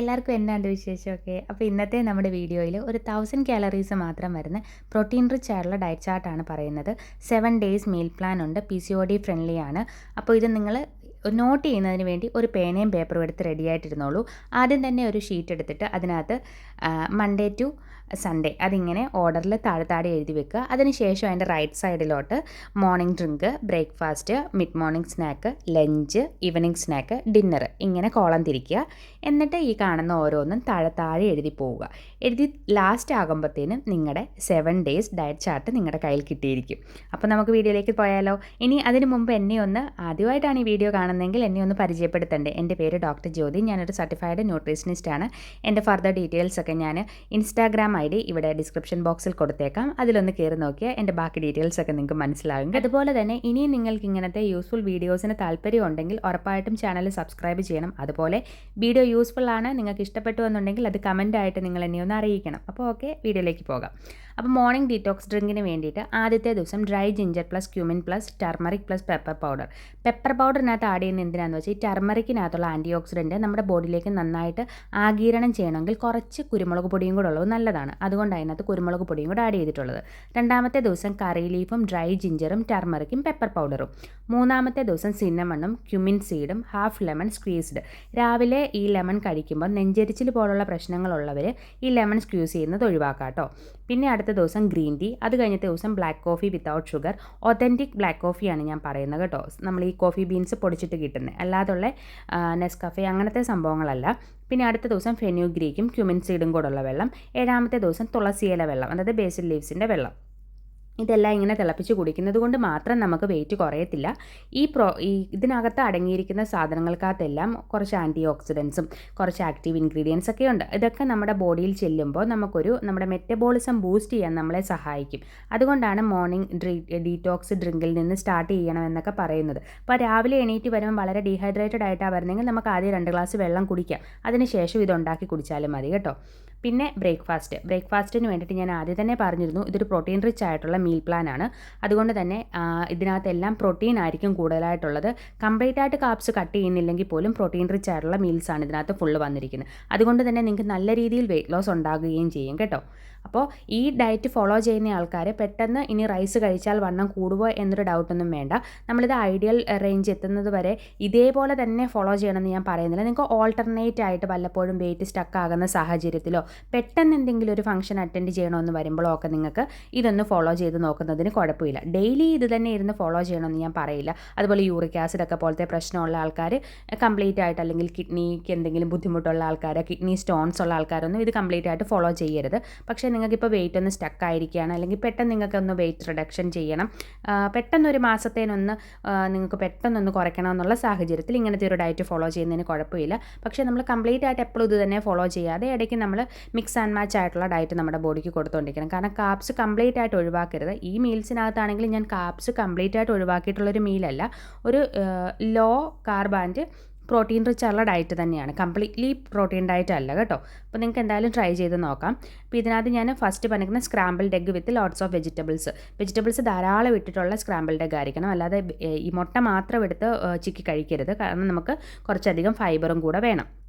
എല്ലാവർക്കും എന്നാണ്ട് വിശേഷമൊക്കെ? അപ്പോൾ ഇന്നത്തെ നമ്മുടെ വീഡിയോയിൽ ഒരു തൗസൻഡ് കാലറീസ് മാത്രം വരുന്ന പ്രോട്ടീൻ റിച്ച് ആയിട്ടുള്ള ഡയറ്റ് ചാർട്ടാണ് പറയുന്നത്. സെവൻ ഡേയ്സ് മീൽ പ്ലാൻ ഉണ്ട്. P C O D friendly ആണ്. അപ്പോൾ ഇത് നിങ്ങൾ നോട്ട് ചെയ്യുന്നതിന് വേണ്ടി ഒരു പേനയും പേപ്പറും എടുത്ത് റെഡി ആയിട്ടിരുന്നോളൂ. ആദ്യം തന്നെ ഒരു ഷീറ്റ് എടുത്തിട്ട് അതിനകത്ത് മൺഡേ ടു സൺഡേ അതിങ്ങനെ ഓർഡറിൽ താഴെ താഴെ എഴുതി വെക്കുക. അതിനുശേഷം അതിന്റെ റൈറ്റ് സൈഡിലോട്ട് morning drink breakfast mid morning snack lunch evening snack dinner ഇങ്ങനെ കോളം തിരിക്കുക. എന്നിട്ട് ഈ കാണുന്ന ഓരോന്നും താഴെ താഴെ എഴുതി പോവുക. എഴുതി ലാസ്റ്റ് ആകുമ്പോഴത്തേനും നിങ്ങളുടെ സെവൻ ഡേയ്സ് ഡയറ്റ് ചാർട്ട് നിങ്ങളുടെ കയ്യിൽ കിട്ടിയിരിക്കും. അപ്പോൾ നമുക്ക് വീഡിയോയിലേക്ക് പോയാലോ? ഇനി അതിന് മുമ്പ് എന്നെ ഒന്ന് ആദ്യമായിട്ടാണ് ഈ വീഡിയോ കാണുന്നതെങ്കിൽ എന്നെ ഒന്ന് പരിചയപ്പെടുത്തണ്ടേ. എന്റെ പേര് ഡോക്ടർ ജ്യോതി. ഞാനൊരു സർട്ടിഫൈഡ് ന്യൂട്രീഷനിസ്റ്റാണ് എന്റെ ഫർദർ ഡീറ്റെയിൽസ് ഒക്കെ ഞാൻ ഇൻസ്റ്റാഗ്രാം ഐ ഡി ഇവിടെ ഡിസ്ക്രിപ്ഷൻ ബോക്സിൽ കൊടുത്തേക്കാം. അതിലൊന്ന് കയറി നോക്കിയാൽ എന്റെ ബാക്കി ഡീറ്റെയിൽസ് ഒക്കെ നിങ്ങൾക്ക് മനസ്സിലാകും. അതുപോലെ തന്നെ ഇനിയും നിങ്ങൾക്ക് ഇങ്ങനത്തെ യൂസ്ഫുൾ വീഡിയോസിന് താല്പര്യം ഉണ്ടെങ്കിൽ ഉറപ്പായിട്ടും ചാനൽ സബ്സ്ക്രൈബ് ചെയ്യണം. അതുപോലെ വീഡിയോ യൂസ്ഫുൾ ആണ് നിങ്ങൾക്ക് ഇഷ്ടപ്പെട്ടു എന്നുണ്ടെങ്കിൽ അത് കമന്റ് ആയിട്ട് നിങ്ങൾ എന്നെ ഒന്ന് അറിയിക്കണം. അപ്പോൾ ഓക്കെ വീഡിയോയിലേക്ക് പോകാം. അപ്പോൾ മോർണിംഗ് ഡീറ്റോക്സ് ഡ്രിങ്കിന് വേണ്ടിയിട്ട് ആദ്യത്തെ ദിവസം dry ginger plus cumin plus turmeric plus pepper powder pepper പൗഡറിനകത്ത് add ചെയ്യുന്ന എന്തിനാണെന്ന് വെച്ചാൽ ഈ ടർമറിക്കിനകത്തുള്ള ആന്റി ഓക്സിഡന്റ് നമ്മുടെ ബോഡിയിലേക്ക് നന്നായിട്ട് ആഗീരണം ചെയ്യണമെങ്കിൽ കുറച്ച് കുരുമുളക് പൊടിയും കൂടെ ഉള്ളത് നല്ലതാണ്. അതുകൊണ്ട് അതിനകത്ത് കുരുമുളക് പൊടിയും കൂടെ ആഡ് ചെയ്തിട്ടുള്ളത്. രണ്ടാമത്തെ ദിവസം കറി ലീഫും ഡ്രൈ ജിഞ്ചറും ടർമറിക്കും പെപ്പർ പൗഡറും മൂന്നാമത്തെ ദിവസം സിന്നമണ്ണും ക്യുമിൻ സീഡും ഹാഫ് ലെമൺ സ്ക്വീസ്ഡ് രാവിലെ ഈ ലെമൺ കഴിക്കുമ്പോൾ നെഞ്ചരിച്ചിൽ പോലുള്ള പ്രശ്നങ്ങളുള്ളവർ ഈ ലെമൺ സ്ക്യൂസ് ചെയ്യുന്നത് ഒഴിവാക്കാം കേട്ടോ പിന്നെ അടുത്ത ദിവസം ഗ്രീൻ ടീ അത് കഴിഞ്ഞത്തെ ദിവസം black coffee without sugar authentic black കോഫിയാണ് ഞാൻ പറയുന്നത് കേട്ടോ. നമ്മൾ ഈ കോഫി ബീൻസ് പൊടിച്ചിട്ട് കിട്ടുന്നത് അല്ലാതുള്ള നെസ്കഫെ അങ്ങനത്തെ സംഭവങ്ങളല്ല. പിന്നെ അടുത്ത ദിവസം ഫെന്യൂഗ്രീക്കും ക്യുമിൻ സീഡും കൂടെ വെള്ളം. ഏഴാമത്തെ ദിവസം തുളസിയില വെള്ളം അതായത് ബേസിൽ ലീവ്സിന്റെ വെള്ളം. ഇതെല്ലാം ഇങ്ങനെ തിളപ്പിച്ച് കുടിക്കുന്നത് കൊണ്ട് മാത്രം നമുക്ക് വെയിറ്റ് കുറയത്തില്ല. ഈ പ്രോ ഈ ഇതിനകത്ത് അടങ്ങിയിരിക്കുന്ന സാധനങ്ങൾക്കകത്തെല്ലാം കുറച്ച് ആന്റി ഓക്സിഡൻസും കുറച്ച് ആക്റ്റീവ് ഇൻഗ്രീഡിയൻസ് ഒക്കെ ഉണ്ട്. ഇതൊക്കെ നമ്മുടെ ബോഡിയിൽ ചെല്ലുമ്പോൾ നമുക്കൊരു നമ്മുടെ മെറ്റബോളിസം ബൂസ്റ്റ് ചെയ്യാൻ നമ്മളെ സഹായിക്കും. അതുകൊണ്ടാണ് മോർണിംഗ് ഡ്രീ ഡീറ്റോക്സ് ഡ്രിങ്കിൽ നിന്ന് സ്റ്റാർട്ട് ചെയ്യണമെന്നൊക്കെ പറയുന്നത്. അപ്പോൾ രാവിലെ എണീറ്റ് വരുമ്പോൾ വളരെ ഡീഹൈഡ്രേറ്റഡ് ആയിട്ടാണ് വരുന്നതെങ്കിൽ നമുക്ക് ആദ്യം രണ്ട് ഗ്ലാസ് വെള്ളം കുടിക്കാം. അതിനുശേഷം ഇതുണ്ടാക്കി കുടിച്ചാലും മതി കേട്ടോ. പിന്നെ ബ്രേക്ക്ഫാസ്റ്റ്. ബ്രേക്ക്ഫാസ്റ്റിന് വേണ്ടിയിട്ട് ഞാൻ ആദ്യം തന്നെ പറഞ്ഞിരുന്നു ഇതൊരു പ്രോട്ടീൻ റിച്ച് ആയിട്ടുള്ള മീൽ പ്ലാൻ ആണ്. അതുകൊണ്ട് തന്നെ ഇതിനകത്തെല്ലാം പ്രോട്ടീൻ ആയിരിക്കും കൂടുതലായിട്ടുള്ളത്. കംപ്ലീറ്റ് ആയിട്ട് കാപ്സ് കട്ട് ചെയ്യുന്നില്ലെങ്കിൽ പോലും പ്രോട്ടീൻ റിച്ച് ആയിട്ടുള്ള മീൽസ് ആണ് ഇതിനകത്ത് ഫുള്ള് വന്നിരിക്കുന്നത്. അതുകൊണ്ട് തന്നെ നിങ്ങൾക്ക് നല്ല രീതിയിൽ വെയിറ്റ് ലോസ് ഉണ്ടാകുകയും ചെയ്യും കേട്ടോ. അപ്പോൾ ഈ ഡയറ്റ് ഫോളോ ചെയ്യുന്ന ആൾക്കാർ പെട്ടെന്ന് ഇനി റൈസ് കഴിച്ചാൽ വണ്ണം കൂടുമോ എന്നൊരു ഡൗട്ടൊന്നും വേണ്ട. നമ്മളിത് ഐഡിയൽ റേഞ്ച് എത്തുന്നത് വരെ ഇതേപോലെ തന്നെ ഫോളോ ചെയ്യണമെന്ന് ഞാൻ പറയുന്നില്ല. നിങ്ങൾക്ക് ഓൾട്ടർനേറ്റ് ആയിട്ട് വല്ലപ്പോഴും വെയിറ്റ് സ്റ്റക്ക് ആകുന്ന സാഹചര്യത്തിലോ പെട്ടെന്ന് എന്തെങ്കിലും ഒരു ഫംഗ്ഷൻ അറ്റൻഡ് ചെയ്യണമെന്ന് വരുമ്പോഴോ ഒക്കെ നിങ്ങൾക്ക് ഇതൊന്ന് ഫോളോ ചെയ്ത് നോക്കുന്നതിന് കുഴപ്പമില്ല. ഡെയിലി ഇത് തന്നെ ഇരുന്ന് ഫോളോ ചെയ്യണമെന്ന് ഞാൻ പറയില്ല. അതുപോലെ യൂറിക് ആസിഡ് ഒക്കെ പോലത്തെ പ്രശ്നമുള്ള ആൾക്കാർ കംപ്ലീറ്റ് ആയിട്ട് അല്ലെങ്കിൽ കിഡ്നിക്ക് എന്തെങ്കിലും ബുദ്ധിമുട്ടുള്ള ആൾക്കാർ കിഡ്നി സ്റ്റോൺസ് ഉള്ള ആൾക്കാരൊന്നും ഇത് കംപ്ലീറ്റ് ആയിട്ട് ഫോളോ ചെയ്യരുത്. പക്ഷേ നിങ്ങൾക്കിപ്പോൾ വെയിറ്റ് ഒന്ന് സ്റ്റക്ക് ആയിരിക്കുകയാണ്. അല്ലെങ്കിൽ പെട്ടെന്ന് നിങ്ങൾക്കൊന്ന് വെയിറ്റ് റിഡക്ഷൻ ചെയ്യണം. പെട്ടെന്ന് ഒരു മാസത്തേനൊന്ന് നിങ്ങൾക്ക് പെട്ടെന്നൊന്ന് കുറയ്ക്കണം എന്നുള്ള സാഹചര്യത്തിൽ ഇങ്ങനത്തെ ഒരു ഡയറ്റ് ഫോളോ ചെയ്യുന്നതിന് കുഴപ്പമില്ല. പക്ഷേ നമ്മൾ കംപ്ലീറ്റ് ആയിട്ട് എപ്പോഴും ഇത് തന്നെ ഫോളോ ചെയ്യാതെ ഇടയ്ക്ക് നമ്മൾ മിക്സ് ആൻഡ് മാച്ച് ആയിട്ടുള്ള ഡയറ്റ് നമ്മുടെ ബോഡിക്ക് കൊടുത്തുകൊണ്ടിരിക്കണം കാരണം കാപ്സ് കംപ്ലീറ്റ് ആയിട്ട് ഒഴിവാക്കരുത്. ഈ മീൽസിനകത്താണെങ്കിൽ ഞാൻ കാപ്സ് കംപ്ലീറ്റ് ആയിട്ട് ഒഴിവാക്കിയിട്ടുള്ളൊരു മീലല്ല ഒരു low carb and protein rich ഉള്ള ഡയറ്റ് തന്നെയാണ്. കംപ്ലീറ്റ്ലി പ്രോട്ടീൻ ഡയറ്റ് അല്ല കേട്ടോ. അപ്പോൾ നിങ്ങൾക്ക് എന്തായാലും ട്രൈ ചെയ്ത് നോക്കാം. അപ്പോൾ ഇതിനകത്ത് ഞാൻ ഫസ്റ്റ് പറഞ്ഞിരിക്കുന്ന scrambled egg with lots of vegetables vegetables ധാരാളം ഇട്ടിട്ടുള്ള സ്ക്രാമ്പിൾഡ് ഡെഗ് ആയിരിക്കണം. അല്ലാതെ ഈ മുട്ട മാത്രം എടുത്ത് ചിക്കി കഴിക്കരുത്. കാരണം നമുക്ക് കുറച്ചധികം ഫൈബറും കൂടെ വേണം.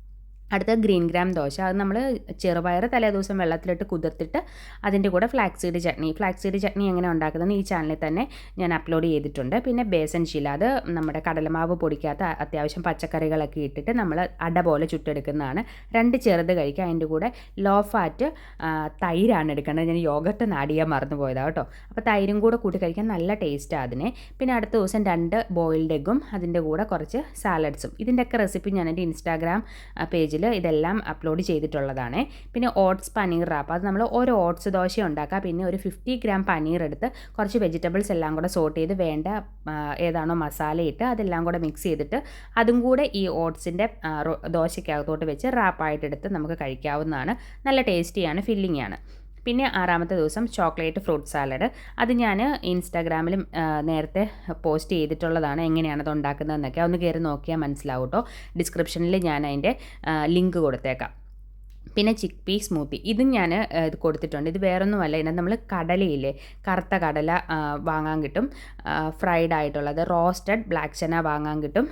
അടുത്ത ഗ്രീൻ ഗ്രാം ദോശ. അത് നമ്മൾ ചെറുപയർ തലേദിവസം വെള്ളത്തിലിട്ട് കുതിർത്തിട്ട് അതിന്റെ കൂടെ flax seed chutney. Flax seed chutney എങ്ങനെ ഉണ്ടാക്കുന്നതെന്ന് ഈ ചാനലിൽ തന്നെ ഞാൻ അപ്ലോഡ് ചെയ്തിട്ടുണ്ട്. പിന്നെ ബേസൻ ശീല. അത് നമ്മുടെ കടലമാവ് പൊടിക്കാത്ത അത്യാവശ്യം പച്ചക്കറികളൊക്കെ ഇട്ടിട്ട് നമ്മൾ അട പോലെ ചുട്ടെടുക്കുന്നതാണ്. രണ്ട് ചെറുത് കഴിക്കുക. അതിന്റെ കൂടെ ലോ ഫാറ്റ് തൈരാണ് എടുക്കേണ്ടത്. ഞാൻ യോഗട്ട് നാടിയാൽ മറന്നു പോയതാണ് കേട്ടോ. അപ്പോൾ തൈരും കൂടെ കൂട്ടി കഴിക്കാൻ നല്ല ടേസ്റ്റാണ് അതിനെ. പിന്നെ അടുത്ത ദിവസം രണ്ട് ബോയിൽഡ് എഗ്ഗും അതിന്റെ കൂടെ കുറച്ച് സാലഡ്സും ഇതിന്റെയൊക്കെ റെസിപ്പി ഞാൻ എന്റെ ഇൻസ്റ്റാഗ്രാം പേജിൽ പേജിൽ ഇതെല്ലാം അപ്ലോഡ് ചെയ്തിട്ടുള്ളതാണ്. പിന്നെ ഓട്സ് പനീർ റാപ്പ് അത് നമ്മൾ ഒരു ഓട്സ് ദോശ ഉണ്ടാക്കുക പിന്നെ ഒരു ഫിഫ്റ്റി ഗ്രാം പനീർ എടുത്ത് കുറച്ച് വെജിറ്റബിൾസ് എല്ലാം കൂടെ സോട്ട് ചെയ്ത് വേണ്ട ഏതാണോ മസാല ഇട്ട് അതെല്ലാം കൂടെ മിക്സ് ചെയ്തിട്ട് അതും കൂടെ ഈ ഓട്സിന്റെ ദോശയ്ക്കകത്തോട്ട് വെച്ച് റാപ്പായിട്ടെടുത്ത് നമുക്ക് കഴിക്കാവുന്നതാണ്. നല്ല ടേസ്റ്റിയാണ് ഫില്ലിംഗ് ആണ്. പിന്നെ ആറാമത്തെ ദിവസം ചോക്ലേറ്റ് ഫ്രൂട്ട് സാലഡ്. അത് ഞാൻ ഇൻസ്റ്റാഗ്രാമിലും നേരത്തെ പോസ്റ്റ് ചെയ്തിട്ടുള്ളതാണ് എങ്ങനെയാണ് അത് ഉണ്ടാക്കുന്നതെന്നൊക്കെ. ഒന്ന് കയറി നോക്കിയാൽ മനസ്സിലാവും കേട്ടോ ഡിസ്ക്രിപ്ഷനിൽ ഞാൻ അതിന്റെ ലിങ്ക് കൊടുത്തേക്കാം. പിന്നെ ചിക്ക് പീ സ്മൂത്തി ഇതും ഞാൻ ഇത് കൊടുത്തിട്ടുണ്ട്. ഇത് വേറൊന്നുമല്ല. ഇതിനകത്ത് നമ്മൾ കടലയില്ലേ? കറുത്ത കടല വാങ്ങാൻ കിട്ടും. ഫ്രൈഡ് ആയിട്ടുള്ളത് റോസ്റ്റഡ് ബ്ലാക്ക് ചന വാങ്ങാൻ കിട്ടും.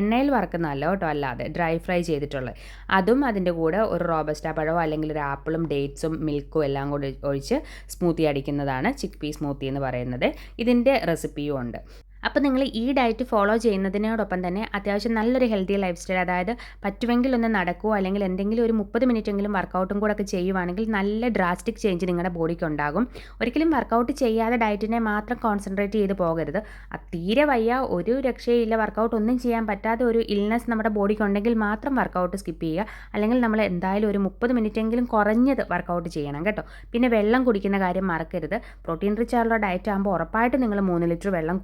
എണ്ണയിൽ വറക്കുന്നതല്ല കേട്ടോ അല്ലാതെ ഡ്രൈ ഫ്രൈ ചെയ്തിട്ടുള്ളത്. അതും അതിന്റെ കൂടെ ഒരു റോബസ്റ്റ പഴമോ അല്ലെങ്കിൽ ഒരു ആപ്പിളും ഡേറ്റ്സും മിൽക്കും എല്ലാം കൂടി ഒഴിച്ച് സ്മൂത്തി അടിക്കുന്നതാണ് ചിക്ക് പീ സ്മൂത്തി എന്ന് പറയുന്നത്. ഇതിന്റെ റെസിപ്പിയും ഉണ്ട്. അപ്പോൾ നിങ്ങൾ ഈ ഡയറ്റ് ഫോളോ ചെയ്യുന്നതിനോടൊപ്പം തന്നെ അത്യാവശ്യം നല്ലൊരു ഹെൽത്തി ലൈഫ് സ്റ്റൈൽ അതായത് പറ്റുമെങ്കിൽ ഒന്ന് നടക്കുമോ അല്ലെങ്കിൽ എന്തെങ്കിലും ഒരു മുപ്പത് മിനിറ്റെങ്കിലും വർക്കൗട്ടും കൂടെ ഒക്കെ ചെയ്യുവാണെങ്കിൽ നല്ല ഡ്രാസ്റ്റിക് ചേഞ്ച് നിങ്ങളുടെ ബോഡിക്ക് ഉണ്ടാകും. ഒരിക്കലും വർക്കൗട്ട് ചെയ്യാതെ ഡയറ്റിനെ മാത്രം കോൺസെൻട്രേറ്റ് ചെയ്ത് പോകരുത്. തീരെ വയ്യ ഒരു രക്ഷയില്ല വർക്കൗട്ട് ഒന്നും ചെയ്യാൻ പറ്റാതെ ഒരു ഇൽനെസ് നമ്മുടെ ബോഡിക്ക് ഉണ്ടെങ്കിൽ മാത്രം വർക്കൗട്ട് സ്കിപ്പ് ചെയ്യുക. അല്ലെങ്കിൽ നമ്മൾ എന്തായാലും ഒരു മുപ്പത് മിനിറ്റെങ്കിലും കുറഞ്ഞത് വർക്കൗട്ട് ചെയ്യണം കേട്ടോ. പിന്നെ വെള്ളം കുടിക്കുന്ന കാര്യം മറക്കരുത്. പ്രോട്ടീൻ റിച്ച് ആയിട്ടുള്ള ഡയറ്റ് ആകുമ്പോൾ ഉറപ്പായിട്ട് നിങ്ങൾ മൂന്ന് ലിറ്റർ വെള്ളം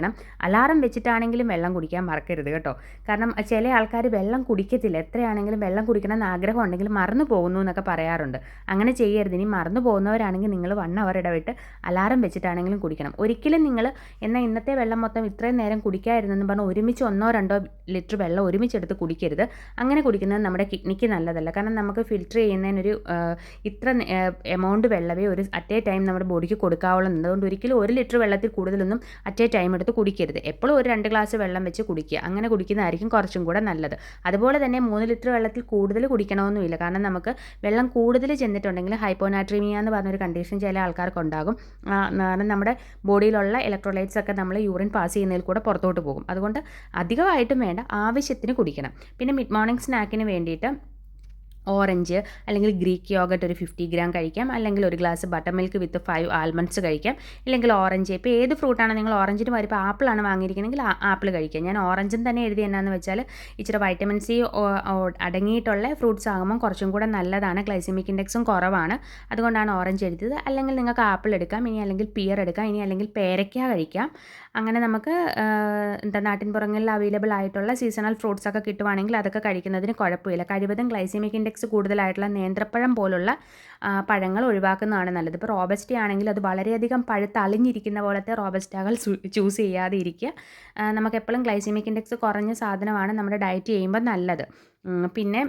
കുടിച്ചിരിക്കണം അലാറം വെച്ചിട്ടാണെങ്കിലും വെള്ളം കുടിക്കാൻ മറക്കരുത് കേട്ടോ. കാരണം ചില ആൾക്കാർ വെള്ളം കുടിക്കത്തില്ല. എത്രയാണെങ്കിലും വെള്ളം കുടിക്കണം എന്ന് ആഗ്രഹം ഉണ്ടെങ്കിൽ മറന്നു പോകുന്നു എന്നൊക്കെ പറയാറുണ്ട്. അങ്ങനെ ചെയ്യരുത്. ഇനി മറന്നു പോകുന്നവരാണെങ്കിൽ നിങ്ങൾ വൺ അവർ ഇടവിട്ട് അലാറം വെച്ചിട്ടാണെങ്കിലും കുടിക്കണം. ഒരിക്കലും നിങ്ങൾ എന്നാൽ ഇന്നത്തെ വെള്ളം മൊത്തം ഇത്രയും നേരം കുടിക്കാതിരുന്നെന്ന് പറഞ്ഞാൽ ഒരുമിച്ച് ഒന്നോ രണ്ടോ ലിറ്റർ വെള്ളം ഒരുമിച്ചെടുത്ത് കുടിക്കരുത്. അങ്ങനെ കുടിക്കുന്നത് നമ്മുടെ കിഡ്നിക്ക് നല്ലതല്ല. കാരണം നമുക്ക് ഫിൽറ്റർ ചെയ്യുന്നതിനൊരു ഇത്ര എമൗണ്ട് വെള്ളമേ ഒരു അറ്റ് എ ടൈം നമ്മുടെ ബോഡിക്ക് കൊടുക്കാവുള്ളൂ. അതുകൊണ്ട് ഒരിക്കലും ഒരു ലിറ്റർ വെള്ളത്തിൽ കൂടുതലൊന്നും അറ്റ് എ ടൈം എടുത്ത് കുടിക്കരുത്. എപ്പോഴും ഒരു രണ്ട് ഗ്ലാസ് വെള്ളം വെച്ച് കുടിക്കുക. അങ്ങനെ കുടിക്കുന്നതായിരിക്കും കുറച്ചും കൂടെ നല്ലത്. അതുപോലെ തന്നെ മൂന്ന് ലിറ്റർ വെള്ളത്തിൽ കൂടുതൽ കുടിക്കണമെന്നുമില്ല. കാരണം നമുക്ക് വെള്ളം കൂടുതൽ ചെന്നിട്ടുണ്ടെങ്കിൽ ഹൈപ്പോനാട്രീമിയ എന്ന് പറഞ്ഞൊരു കണ്ടീഷൻ ചില ആൾക്കാർക്ക് ഉണ്ടാകും. കാരണം നമ്മുടെ ബോഡിയിലുള്ള ഇലക്ട്രോലൈറ്റ്സ് ഒക്കെ നമ്മൾ യൂറിൻ പാസ് ചെയ്യുന്നതിൽ കൂടെ പുറത്തോട്ട് പോകും. അതുകൊണ്ട് അധികമായിട്ടും വേണ്ട. ആവശ്യത്തിന് കുടിക്കണം. പിന്നെ മിഡ് മോർണിംഗ് സ്നാക്കിന് വേണ്ടിയിട്ട് ഓറഞ്ച് അല്ലെങ്കിൽ ഗ്രീക്ക് യോഗട്ട് ഒരു ഫിഫ്റ്റി ഗ്രാം കഴിക്കാം. അല്ലെങ്കിൽ ഒരു glass buttermilk with five almonds കഴിക്കാം. ഇല്ലെങ്കിൽ ഓറഞ്ച് ഇപ്പോൾ ഏത് ഫ്രൂട്ടാണ് നിങ്ങൾ ഓറഞ്ചിന് പകരം ഇപ്പോൾ ആപ്പിളാണ് വാങ്ങിയിരിക്കുന്നതെങ്കിൽ ആപ്പിൾ കഴിക്കാം. ഞാൻ ഓറഞ്ചും തന്നെ എഴുതി എന്നാന്ന് വെച്ചാൽ ഇച്ചിരി വൈറ്റമിൻ സി അടങ്ങിയിട്ടുള്ള ഫ്രൂട്ട്സ് ആകുമ്പോൾ കുറച്ചും കൂടെ നല്ലതാണ്. ഗ്ലൈസിമിക് ഇൻഡെക്സും കുറവാണ്. അതുകൊണ്ടാണ് ഓറഞ്ച് എഴുതിയത്. അല്ലെങ്കിൽ നിങ്ങൾക്ക് ആപ്പിൾ എടുക്കാം. ഇനി അല്ലെങ്കിൽ പിയർ എടുക്കാം. ഇനി അല്ലെങ്കിൽ പേരയ്ക്ക കഴിക്കാം. അങ്ങനെ നമുക്ക് എന്താ നാട്ടിൻ പുറങ്ങളിൽ അവൈലബിൾ ആയിട്ടുള്ള സീസണൽ ഫ്രൂട്ട്സ് ഒക്കെ കിട്ടുവാണെങ്കിൽ അതൊക്കെ കഴിക്കുന്നതിന് കുഴപ്പമില്ല. കഴിവതും ഗ്ലൈസിമിക് ഇൻഡെക്സ് കൂടുതലായിട്ടുള്ള നേന്ത്രപ്പഴം പോലുള്ള പഴങ്ങൾ ഒഴിവാക്കുന്നതാണ് നല്ലത്. ഇപ്പോൾ റോബസ്റ്റ ആണെങ്കിൽ അത് വളരെയധികം പഴുത്ത് അളിഞ്ഞിരിക്കുന്ന പോലത്തെ റോബസ്റ്റാകൾ ചൂസ് ചെയ്യാതെ ഇരിക്കുക നമുക്ക് എപ്പോഴും ഗ്ലൈസിമിക് ഇൻഡെക്സ് കുറഞ്ഞ സാധനമാണ് നമ്മുടെ ഡയറ്റ് ചെയ്യുമ്പോൾ നല്ലത്. പിന്നെ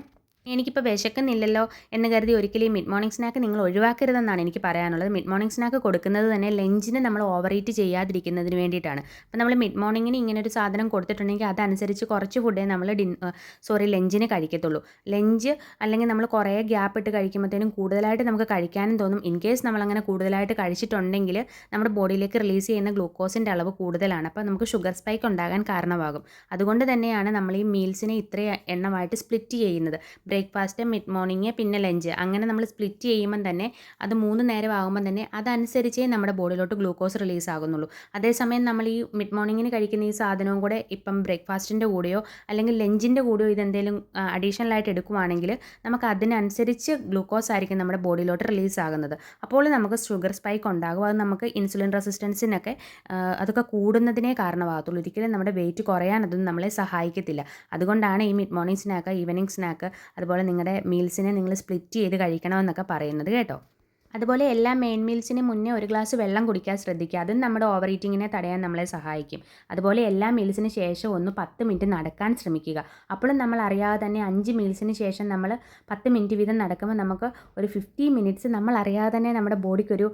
എനിക്കിപ്പോൾ വിശക്കുന്നില്ലല്ലോ എന്ന് കരുതി ഒരിക്കലും ഈ മിഡ് മോർണിംഗ് സ്നാക്ക് നിങ്ങൾ ഒഴിവാക്കരുതെന്നാണ് എനിക്ക് പറയാനുള്ളത്. മിഡ് മോർണിംഗ് സ്നാക്ക് കൊടുക്കുന്നത് തന്നെ ലഞ്ചിന് നമ്മൾ ഓവർ ഈറ്റ് ചെയ്യാതിരിക്കുന്നതിന് വേണ്ടിയിട്ടാണ്. അപ്പോൾ നമ്മൾ മിഡ് മോർണിംഗിന് ഇങ്ങനെ ഒരു സാധനം കൊടുത്തിട്ടുണ്ടെങ്കിൽ അതനുസരിച്ച് കുറച്ച് ഫുഡേ നമ്മൾ ഡിൻ സോറി ലഞ്ചിന് കഴിക്കത്തുള്ളൂ. ലഞ്ച് അല്ലെങ്കിൽ നമ്മൾ കുറേ ഗ്യാപ്പ് ഇട്ട് കഴിക്കുമ്പോഴത്തേനും കൂടുതലായിട്ട് നമുക്ക് കഴിക്കാനും തോന്നും. ഇൻ കേസ് നമ്മളങ്ങനെ കൂടുതലായിട്ട് കഴിച്ചിട്ടുണ്ടെങ്കിൽ നമ്മുടെ ബോഡിയിലേക്ക് റിലീസ് ചെയ്യുന്ന ഗ്ലൂക്കോസിന്റെ അളവ് കൂടുതലാണ്. അപ്പോൾ നമുക്ക് ഷുഗർ സ്പൈക്ക് ഉണ്ടാകാൻ കാരണമാകും. അതുകൊണ്ട് തന്നെയാണ് നമ്മൾ ഈ മീൽസിനെ ഇത്രയും എണ്ണമായിട്ട് സ്പ്ലിറ്റ് ചെയ്യുന്നത്. ബ്രേക്ക്ഫാസ്റ്റ് മിഡ് മോർണിംഗ് പിന്നെ ലഞ്ച്. അങ്ങനെ നമ്മൾ സ്പ്ലിറ്റ് ചെയ്യുമ്പം തന്നെ അത് മൂന്ന് നേരം ആകുമ്പം തന്നെ അതനുസരിച്ചേ നമ്മുടെ ബോഡിയിലോട്ട് ഗ്ലൂക്കോസ് റിലീസ് ആകുന്നുള്ളൂ. അതേസമയം നമ്മൾ ഈ മിഡ് മോർണിംഗിന് കഴിക്കുന്ന ഈ സാധനവും കൂടെ ഇപ്പം ബ്രേക്ക്ഫാസ്റ്റിന്റെ കൂടെയോ അല്ലെങ്കിൽ ലഞ്ചിന്റെ കൂടെയോ ഇതെന്തെങ്കിലും അഡീഷണൽ ആയിട്ട് എടുക്കുവാണെങ്കിൽ നമുക്ക് അതിനനുസരിച്ച് ഗ്ലൂക്കോസ് ആയിരിക്കും നമ്മുടെ ബോഡിയിലോട്ട് റിലീസ് ആകുന്നത്. അപ്പോൾ നമുക്ക് ഷുഗർ സ്പൈക്ക് ഉണ്ടാകും. അത് നമുക്ക് ഇൻസുലിൻ റെസിസ്റ്റൻസിനൊക്കെ അതൊക്കെ കൂടുന്നതിനേ കാരണമാകത്തുള്ളൂ. ഒരിക്കലും നമ്മുടെ വെയിറ്റ് കുറയാൻ അതൊന്നും നമ്മളെ സഹായിക്കത്തില്ല. അതുകൊണ്ടാണ് ഈ mid morning snack evening snack അതുപോലെ നിങ്ങളുടെ മീൽസിനെ നിങ്ങൾ സ്പ്ലിറ്റ് ചെയ്ത് കഴിക്കണമെന്നൊക്കെ പറയുന്നത് കേട്ടോ. അതുപോലെ എല്ലാ മെയിൻ മീൽസിന് മുന്നേ ഒരു ഗ്ലാസ് വെള്ളം കുടിക്കാൻ ശ്രദ്ധിക്കുക. അതും നമ്മുടെ ഓവർ ഈറ്റിങ്ങിനെ തടയാൻ നമ്മളെ സഹായിക്കും. അതുപോലെ എല്ലാ മീൽസിന് ശേഷം ഒന്ന് പത്ത് മിനിറ്റ് നടക്കാൻ ശ്രമിക്കുക. അപ്പോഴും നമ്മൾ അറിയാതെ തന്നെ അഞ്ച് മീൽസിന് ശേഷം നമ്മൾ പത്ത് മിനിറ്റ് വീതം നടക്കുമ്പോൾ നമുക്ക് ഒരു ഫിഫ്റ്റി മിനിറ്റ്സ് നമ്മൾ അറിയാതെ തന്നെ നമ്മുടെ ബോഡിക്കൊരു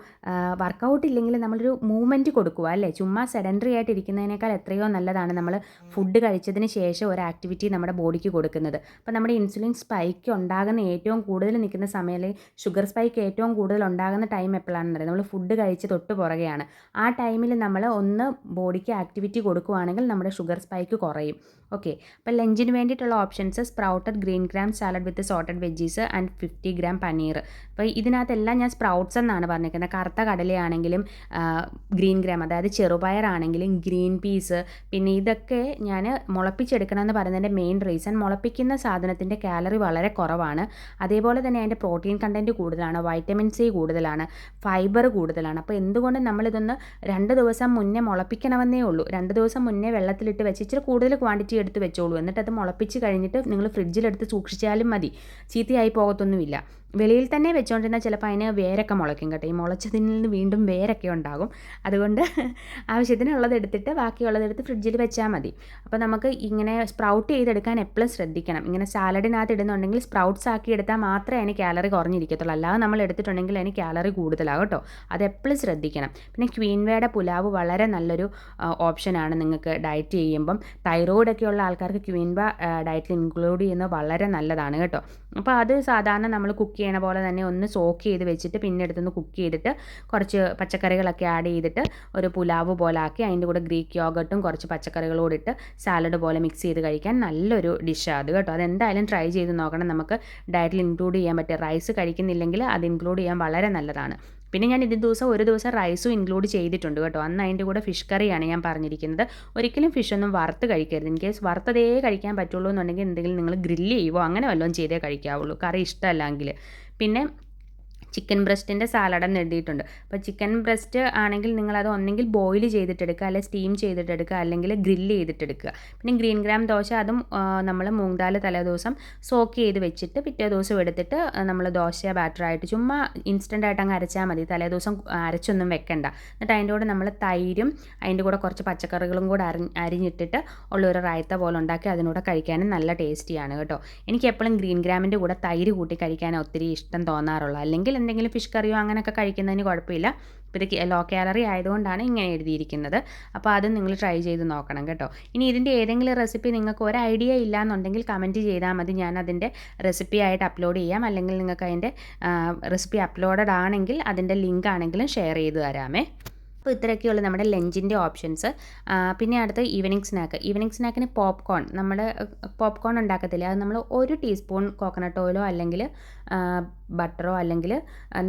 വർക്കൗട്ട് ഇല്ലെങ്കിൽ നമ്മളൊരു മൂവ്മെന്റ് കൊടുക്കുക അല്ലേ? ചുമ്മാ സെഡൻഡറി ആയിട്ട് ഇരിക്കുന്നതിനേക്കാൾ എത്രയോ നല്ലതാണ് നമ്മൾ ഫുഡ് കഴിച്ചതിന് ശേഷം ഒരു ആക്ടിവിറ്റി നമ്മുടെ ബോഡിക്ക് കൊടുക്കുന്നത്. അപ്പോൾ നമ്മുടെ ഇൻസുലിൻ സ്പൈക്ക് ഉണ്ടാകുന്ന ഏറ്റവും കൂടുതൽ നിൽക്കുന്ന സമയത്ത് ഷുഗർ സ്പൈക്ക് ഏറ്റവും കൂടുതൽ ഉണ്ടാകുന്ന ടൈം എപ്പോഴാണെന്ന് അറിയാം. നമ്മൾ ഫുഡ് കഴിച്ച് തൊട്ട് പുറകെയാണ്. ആ ടൈമിൽ നമ്മൾ ഒന്ന് ബോഡിക്ക് ആക്ടിവിറ്റി കൊടുക്കുകയാണെങ്കിൽ നമ്മുടെ ഷുഗർ സ്പൈക്ക് കുറയും. ഓക്കെ അപ്പോൾ ലഞ്ചിന് വേണ്ടിയിട്ടുള്ള options sprouted green gram salad with sauteed veggies and fifty gram paneer അപ്പോൾ ഇതിനകത്തെല്ലാം ഞാൻ സ്പ്രൗട്ട്സ് എന്നാണ് പറഞ്ഞിരിക്കുന്നത്. കറുത്ത കടലയാണെങ്കിലും ഗ്രീൻ ഗ്രാം അതായത് ചെറുപയർ ആണെങ്കിലും ഗ്രീൻ പീസ് പിന്നെ ഇതൊക്കെ ഞാൻ മുളപ്പിച്ചെടുക്കണം എന്ന് പറയുന്നതിന്റെ മെയിൻ റീസൺ മുളപ്പിക്കുന്ന സാധനത്തിന്റെ കാലറി വളരെ കുറവാണ്. അതേപോലെ തന്നെ അതിന്റെ പ്രോട്ടീൻ കണ്ടന്റ് കൂടുതലാണ്. വൈറ്റമിൻ സി കൂടുതലാണ്. ഫൈബർ കൂടുതലാണ്. അപ്പോൾ എന്തുകൊണ്ട് നമ്മളിതൊന്ന് രണ്ട് ദിവസം മുന്നേ മുളപ്പിക്കണമെന്നേ ഉള്ളൂ. രണ്ട് ദിവസം മുന്നേ വെള്ളത്തിലിട്ട് വെച്ച് ഇച്ചിരി കൂടുതൽ ക്വാണ്ടിറ്റി എടുത്ത് വെച്ചോളൂ. എന്നിട്ട് അത് മുളപ്പിച്ച് കഴിഞ്ഞിട്ട് നിങ്ങൾ ഫ്രിഡ്ജിലെടുത്ത് സൂക്ഷിച്ചാലും മതി. ചീത്തയായി പോകത്തൊന്നുമില്ല. വെളിയിൽ തന്നെ വെച്ചുകൊണ്ടിരുന്നാൽ ചിലപ്പോൾ അതിന് വേരൊക്കെ മുളയ്ക്കും കേട്ടോ. ഈ മുളച്ചതിൽ നിന്ന് വീണ്ടും വേരൊക്കെ ഉണ്ടാകും. അതുകൊണ്ട് ആവശ്യത്തിനുള്ളത് എടുത്തിട്ട് ബാക്കിയുള്ളത് എടുത്ത് ഫ്രിഡ്ജിൽ വെച്ചാൽ മതി. അപ്പോൾ നമുക്ക് ഇങ്ങനെ സ്പ്രൗട്ട് ചെയ്തെടുക്കാൻ എപ്പോഴും ശ്രദ്ധിക്കണം. ഇങ്ങനെ സാലഡിനകത്ത് ഇടുന്നുണ്ടെങ്കിൽ സ്പ്രൗട്ട്സ് ആക്കി എടുത്താൽ മാത്രമേ അതിന് കാലറി കുറഞ്ഞിരിക്കത്തുള്ളൂ. അല്ലാതെ നമ്മൾ എടുത്തിട്ടുണ്ടെങ്കിൽ അതിന് കാലറി കൂടുതലാകും കേട്ടോ. അത് എപ്പോഴും ശ്രദ്ധിക്കണം. പിന്നെ ക്വീൻവേയുടെ പുലാവ് വളരെ നല്ലൊരു ഓപ്ഷനാണ് നിങ്ങൾക്ക് ഡയറ്റ് ചെയ്യുമ്പം. തൈറോയിഡൊക്കെയുള്ള ആൾക്കാർക്ക് ക്വീൻവ ഡയറ്റിൽ ഇൻക്ലൂഡ് ചെയ്യുന്നത് വളരെ നല്ലതാണ് കേട്ടോ. അപ്പോൾ അത് സാധാരണ നമ്മൾ കുക്ക് ചെയ്യണ പോലെ തന്നെ ഒന്ന് സോക്ക് ചെയ്ത് വെച്ചിട്ട് പിന്നെ എടുത്തൊന്ന് കുക്ക് ചെയ്തിട്ട് കുറച്ച് പച്ചക്കറികളൊക്കെ ആഡ് ചെയ്തിട്ട് ഒരു പുലാവ് പോലെ ആക്കി അതിന്റെ കൂടെ ഗ്രീക്ക് യോഗട്ടും കുറച്ച് പച്ചക്കറികളും കൂടി ഇട്ട് സാലഡ് പോലെ മിക്സ് ചെയ്ത് കഴിക്കാൻ നല്ലൊരു ഡിഷാണ് അത് കേട്ടോ. അതെന്തായാലും ട്രൈ ചെയ്ത് നോക്കണം. നമുക്ക് ഡയറ്റിൽ ഇൻക്ലൂഡ് ചെയ്യാൻ പറ്റും റൈസ് കഴിക്കുന്നില്ലെങ്കിൽ അത് ഇൻക്ലൂഡ് ചെയ്യാൻ വളരെ നല്ലതാണ്. പിന്നെ ഞാൻ ഇത് ദിവസം ഒരു ദിവസം റൈസും ഇൻക്ലൂഡ് ചെയ്തിട്ടുണ്ട് കേട്ടോ. അന്ന് അതിന്റെ കൂടെ ഫിഷ് കറിയാണ് ഞാൻ പറഞ്ഞിരിക്കുന്നത്. ഒരിക്കലും ഫിഷ് ഒന്നും വറുത്ത് കഴിക്കരുത്. ഇൻ കേസ് വറുത്തതേ കഴിക്കാൻ പറ്റുള്ളൂ എന്നുണ്ടെങ്കിൽ എന്തെങ്കിലും നിങ്ങൾ ഗ്രില്ല് ചെയ്യുവോ അങ്ങനെ വല്ലതും ചെയ്തേ കഴിക്കാവുള്ളൂ. കറി ഇഷ്ടമല്ലെങ്കിൽ. പിന്നെ ചിക്കൻ ബ്രസ്റ്റിന്റെ സാലഡ് എഴുതിയിട്ടുണ്ട്. അപ്പോൾ ചിക്കൻ ബ്രസ്റ്റ് ആണെങ്കിൽ നിങ്ങളത് ഒന്നെങ്കിൽ ബോയിൽ ചെയ്തിട്ടെടുക്കുക അല്ലെങ്കിൽ സ്റ്റീം ചെയ്തിട്ടെടുക്കുക അല്ലെങ്കിൽ ഗ്രില്ല് ചെയ്തിട്ടെടുക്കുക. പിന്നെ ഗ്രീൻ ഗ്രാം ദോശ അതും നമ്മൾ മൂങ്ദാൽ തലേദിവസം സോക്ക് ചെയ്ത് വെച്ചിട്ട് പിറ്റേ ദിവസം എടുത്തിട്ട് നമ്മൾ ദോശ ബാറ്ററായിട്ട് ചുമ്മാ ഇൻസ്റ്റന്റ് ആയിട്ട് അങ്ങ് അരച്ചാൽ മതി. തലേദിവസം അരച്ചൊന്നും വെക്കണ്ട. എന്നിട്ട് അതിന്റെ കൂടെ നമ്മൾ തൈരും അതിന്റെ കൂടെ കുറച്ച് പച്ചക്കറികളും കൂടെ അരി അരിഞ്ഞിട്ടിട്ട് ഉള്ളൊരു റായത്ത പോലെ ഉണ്ടാക്കി അതിനൂടെ കഴിക്കാനും നല്ല ടേസ്റ്റിയാണ് കേട്ടോ. എനിക്ക് എപ്പോഴും ഗ്രീൻ ഗ്രാമിന്റെ കൂടെ തൈര് കൂട്ടി കഴിക്കാൻ ഒത്തിരി ഇഷ്ടം തോന്നാറുള്ളൂ. അല്ലെങ്കിൽ എന്തെങ്കിലും ഫിഷ് കറിയോ അങ്ങനെയൊക്കെ കഴിക്കുന്നതിന് കുഴപ്പമില്ല. ഇത് ലോ കാലറി ആയതുകൊണ്ടാണ് ഇങ്ങനെ എഴുതിയിരിക്കുന്നത്. അപ്പോൾ അത് നിങ്ങൾ ട്രൈ ചെയ്ത് നോക്കണം കേട്ടോ. ഇനി ഇതിന്റെ ഏതെങ്കിലും റെസിപ്പി നിങ്ങൾക്ക് ഒരു ഐഡിയ ഇല്ല എന്നുണ്ടെങ്കിൽ കമന്റ് ചെയ്താൽ മതി. ഞാൻ അതിന്റെ റെസിപ്പി ആയിട്ട് അപ്ലോഡ് ചെയ്യാം. അല്ലെങ്കിൽ നിങ്ങൾക്ക് അതിന്റെ റെസിപ്പി അപ്ലോഡഡ് ആണെങ്കിൽ അതിന്റെ ലിങ്ക് ആണെങ്കിലും ഷെയർ ചെയ്ത് തരാമേ. അപ്പോൾ ഇത്രയൊക്കെയുള്ള നമ്മുടെ ലഞ്ചിന്റെ ഓപ്ഷൻസ്. പിന്നെ അടുത്ത ഈവനിങ് സ്നാക്ക്. ഈവനിങ് സ്നാക്കിന് പോപ്കോൺ. നമ്മൾ പോപ്കോൺ ഉണ്ടാക്കത്തില്ല. അത് നമ്മൾ ഒരു ടീസ്പൂൺ കോക്കനട്ട് ഓയിലോ അല്ലെങ്കിൽ ബട്ടറോ അല്ലെങ്കിൽ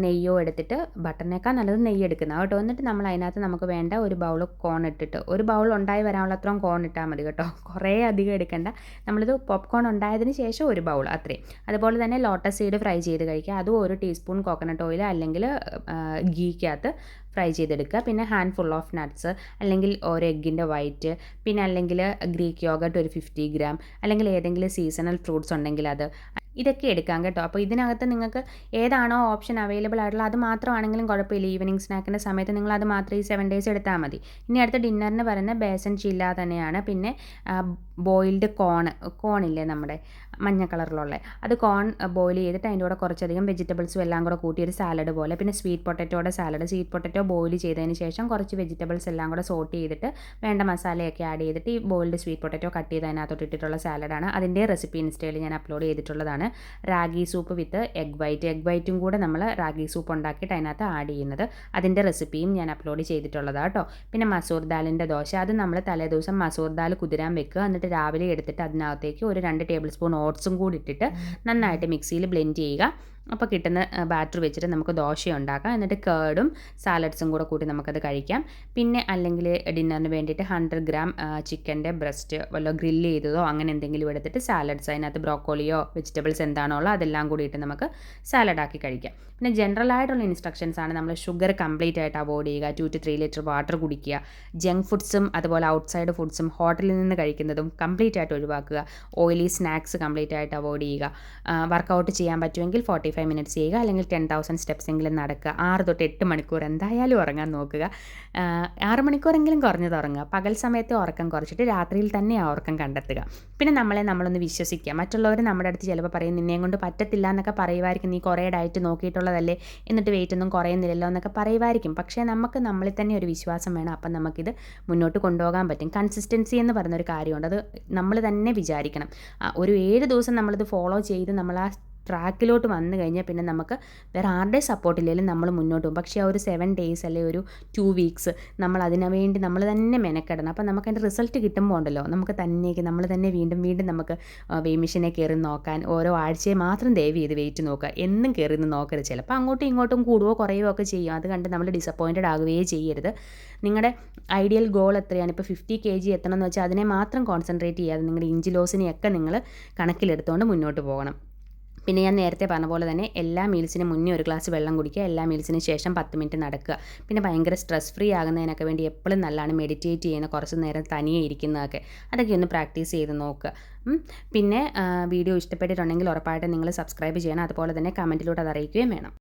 നെയ്യോ എടുത്തിട്ട് ബട്ടറിനേക്കാൾ നല്ലത് നെയ്യ് എടുക്കുന്നത്. കേട്ടോ. എന്നിട്ട് നമ്മൾ അതിനകത്ത് നമുക്ക് വേണ്ട ഒരു ബൗൾ കോൺ ഇട്ടിട്ട് ഒരു ബൗൾ ഉണ്ടായി വരാനുള്ള അത്രയും കോൺ ഇട്ടാൽ മതി കേട്ടോ. കുറേ അധികം എടുക്കേണ്ട. നമ്മളിത് പോപ്കോൺ ഉണ്ടായതിന് ശേഷം ഒരു ബൗൾ അത്രയും. അതുപോലെ തന്നെ ലോട്ടസ് സീഡ് ഫ്രൈ ചെയ്ത് കഴിക്കുക. അതും ഒരു ടീസ്പൂൺ കോക്കനട്ട് ഓയിൽ അല്ലെങ്കിൽ ഗീക്കകത്ത് ഫ്രൈ ചെയ്തെടുക്കുക. പിന്നെ ഹാൻഡ് ഫുൾ ഓഫ് നട്ട്സ് അല്ലെങ്കിൽ ഒരു എഗ്ഗിന്റെ വൈറ്റ് പിന്നെ അല്ലെങ്കിൽ ഗ്രീക്ക് യോഗട്ട് ഒരു ഫിഫ്റ്റി ഗ്രാം അല്ലെങ്കിൽ ഏതെങ്കിലും സീസണൽ ഫ്രൂട്ട്സ് ഉണ്ടെങ്കിൽ അത് ഇതൊക്കെ എടുക്കാം കേട്ടോ. അപ്പോൾ ഇതിനകത്ത് നിങ്ങൾക്ക് ഏതാണോ ഓപ്ഷൻ അവൈലബിൾ ആയിട്ടുള്ള അത് മാത്രമാണെങ്കിലും കുഴപ്പമില്ല. ഈവനിങ് സ്നാക്കിന്റെ സമയത്ത് നിങ്ങൾ അത് മാത്രം ഈ സെവൻ ഡേയ്സ് എടുത്താൽ മതി. ഇനി അടുത്ത ഡിന്നറിന് പറയുന്നത് ബേസൻ ചില്ല തന്നെയാണ്. പിന്നെ ബോയിൽഡ് കോൺ കോണില്ലേ നമ്മുടെ മഞ്ഞ കളറിലുള്ള. അത് കോൺ ബോയിൽ ചെയ്തിട്ട് അതിന്റെ കൂടെ കുറച്ചധികം വെജിറ്റബിൾസും എല്ലാം കൂടെ കൂട്ടി ഒരു സാലഡ് പോലെ. പിന്നെ സ്വീറ്റ് പൊട്ടറ്റോയുടെ സാലഡ് സ്വീറ്റ് പൊട്ടറ്റോ ബോയിൽ ചെയ്തതിന് ശേഷം കുറച്ച് വെജിറ്റബിൾസ് എല്ലാം കൂടെ സോട്ട് ചെയ്തിട്ട് വേണ്ട മസാലയൊക്കെ ആഡ് ചെയ്തിട്ട് ഈ ബോയിൽഡ് സ്വീറ്റ് പൊട്ടറ്റോ കട്ട് ചെയ്ത് അതിനകത്തോട്ട് ഇട്ടിട്ടുള്ള സാലഡാണ് അതിന്റെ റെസിപ്പി ഇൻസ്റ്റയിൽ ഞാൻ അപ്ലോഡ് ചെയ്തിട്ടുള്ളതാണ്. Ragi soup with egg white. Egg വൈറ്റും കൂടെ നമ്മൾ റാഗി സൂപ്പ് ഉണ്ടാക്കിയിട്ട് അതിനകത്ത് ആഡ് ചെയ്യുന്നത് അതിന്റെ റെസിപ്പിയും ഞാൻ അപ്ലോഡ് ചെയ്തിട്ടുള്ളതാണ് കേട്ടോ. പിന്നെ മസൂർ ദാലിന്റെ ദോശ അത് നമ്മൾ തലേദിവസം മസൂർ ദാൽ കുതിരാൻ വെക്കുക. എന്നിട്ട് രാവിലെ എടുത്തിട്ട് അതിനകത്തേക്ക് ഒരു രണ്ട് ടേബിൾ സ്പൂൺ ഓട്സും കൂടി ഇട്ടിട്ട് നന്നായിട്ട് മിക്സിയിൽ ബ്ലെൻഡ് ചെയ്യുക. അപ്പോൾ കിട്ടുന്ന ബാറ്റർ വെച്ചിട്ട് നമുക്ക് ദോശ ഉണ്ടാക്കാം. എന്നിട്ട് കേർഡും സാലഡ്സും കൂടെ കൂട്ടി നമുക്കത് കഴിക്കാം. പിന്നെ അല്ലെങ്കിൽ ഡിന്നറിന് വേണ്ടിയിട്ട് ഹൺഡ്രഡ് ഗ്രാം ചിക്കന്റെ ബ്രസ്റ്റ് വല്ല ഗ്രില്ല് ചെയ്തതോ അങ്ങനെ എന്തെങ്കിലും എടുത്തിട്ട് സാലഡ്സ് അതിനകത്ത് ബ്രോക്കോളിയോ വെജിറ്റബിൾസ് എന്താണോ ഉള്ളത് അതെല്ലാം കൂടിയിട്ട് നമുക്ക് നമുക്ക് സാലഡാക്കി കഴിക്കാം. പിന്നെ ജനറൽ ആയിട്ടുള്ള ഇൻസ്ട്രക്ഷൻസ് ആണ് നമ്മൾ ഷുഗർ കംപ്ലീറ്റ് ആയിട്ട് അവോയ്ഡ് ചെയ്യുക. Two to three litre water കുടിക്കുക. ജങ്ക് ഫുഡ്സും അതുപോലെ ഔട്ട്സൈഡ് ഫുഡ്സും ഹോട്ടലിൽ നിന്ന് കഴിക്കുന്നതും കംപ്ലീറ്റ് ആയിട്ട് ഒഴിവാക്കുക. ഓയിലി സ്നാക്സ് കംപ്ലീറ്റ് ആയിട്ട് അവോയ്ഡ് ചെയ്യുക. വർക്കൗട്ട് ചെയ്യാൻ പറ്റുമെങ്കിൽ ഫോർട്ടി ഫൈവ് മിനിറ്റ്സ് ചെയ്യുക അല്ലെങ്കിൽ ടെൻ തൗസൻഡ് സ്റ്റെപ്സ് എങ്കിലും നടക്കുക. ആറ് തൊട്ട് എട്ട് മണിക്കൂർ എന്തായാലും ഉറങ്ങാൻ നോക്കുക. ആറ് മണിക്കൂറെങ്കിലും കുറഞ്ഞത് ഉറങ്ങുക. പകൽ സമയത്തെ ഉറക്കം കുറച്ചിട്ട് രാത്രിയിൽ തന്നെ ആ ഉറക്കം കണ്ടെത്തുക. പിന്നെ നമ്മളെ നമ്മളൊന്ന് വിശ്വസിക്കുക. മറ്റുള്ളവർ നമ്മുടെ അടുത്ത് ചിലപ്പോൾ പറയും നിന്നെയും കൊണ്ട് പറ്റത്തില്ല എന്നൊക്കെ പറയുമായിരിക്കും. നീ കുറേ ഡയറ്റ് നോക്കിയിട്ടുള്ളതല്ലേ? എന്നിട്ട് വെയിറ്റ് ഒന്നും കുറയുന്നില്ലല്ലോ എന്നൊക്കെ പറയുമായിരിക്കും. പക്ഷേ നമുക്ക് നമ്മളിൽ തന്നെ ഒരു വിശ്വാസം വേണം. അപ്പം നമുക്കിത് മുന്നോട്ട് കൊണ്ടുപോകാൻ പറ്റും. കൺസിസ്റ്റൻസി എന്ന് പറയുന്ന ഒരു കാര്യമുണ്ട്. അത് നമ്മൾ തന്നെ വിചാരിക്കണം. ഒരു ഏഴ് ദിവസം നമ്മളിത് ഫോളോ ചെയ്ത് നമ്മൾ ആ ട്രാക്കിലോട്ട് വന്നു കഴിഞ്ഞാൽ പിന്നെ നമുക്ക് വേറെ ആരുടെ സപ്പോർട്ടില്ലെങ്കിലും നമ്മൾ മുന്നോട്ട് പോകും. പക്ഷേ ആ ഒരു സെവൻ ഡേയ്സ് അല്ലെങ്കിൽ ഒരു ടു വീക്സ് നമ്മൾ അതിനു വേണ്ടി നമ്മൾ തന്നെ മെനക്കെടണം. അപ്പോൾ നമുക്ക് അതിന്റെ റിസൾട്ട് കിട്ടുമ്പോൾ ഉണ്ടല്ലോ നമുക്ക് തന്നെയൊക്കെ നമ്മൾ തന്നെ വീണ്ടും വീണ്ടും നമുക്ക് വെയ് മെഷീനെ കയറി നോക്കാൻ ഓരോ ആഴ്ചയെ മാത്രം ദയവ് ചെയ്ത് വെയിറ്റ് നോക്കുക. എന്നും കയറി നിന്ന് നോക്കരുത്. ചിലപ്പോൾ അങ്ങോട്ടും ഇങ്ങോട്ടും കൂടുകയോ കുറയുകയോ ഒക്കെ ചെയ്യും. അത് കണ്ട് നമ്മൾ ഡിസപ്പോയിന്റഡ് ആകുകയേ ചെയ്യരുത്. നിങ്ങളുടെ ഐഡിയൽ ഗോൾ എത്രയാണ്? ഇപ്പോൾ ഫിഫ്റ്റി കെ ജി എത്തണം എന്ന് വെച്ചാൽ അതിനെ മാത്രം കോൺസെൻട്രേറ്റ് ചെയ്യാതെ നിങ്ങളുടെ ഇഞ്ച് ലോസിനെയൊക്കെ നിങ്ങൾ കണക്കിലെടുത്തുകൊണ്ട് മുന്നോട്ട് പോകണം. പിന്നെ ഞാൻ നേരത്തെ പറഞ്ഞ പോലെ തന്നെ എല്ലാ മീൽസിന് മുന്നേ ഒരു ഗ്ലാസ് വെള്ളം കുടിക്കുക എല്ലാ മീൽസിന് ശേഷം പത്ത് മിനിറ്റ് നടക്കുക. പിന്നെ ഭയങ്കര സ്ട്രെസ് ഫ്രീ ആകുന്നതിനൊക്കെ വേണ്ടി എപ്പോഴും നല്ലതാണ് മെഡിറ്റേറ്റ് ചെയ്യുന്ന കുറച്ച് നേരം തനിയെ ഇരിക്കുന്നതൊക്കെ. അതൊക്കെ ഒന്ന് പ്രാക്ടീസ് ചെയ്ത് നോക്കുക. പിന്നെ വീഡിയോ ഇഷ്ടപ്പെട്ടിട്ടുണ്ടെങ്കിൽ ഉറപ്പായിട്ടും നിങ്ങൾ സബ്സ്ക്രൈബ് ചെയ്യണം. അതുപോലെ തന്നെ കമന്റിലൂടെ അത് അറിയിക്കുകയും വേണം.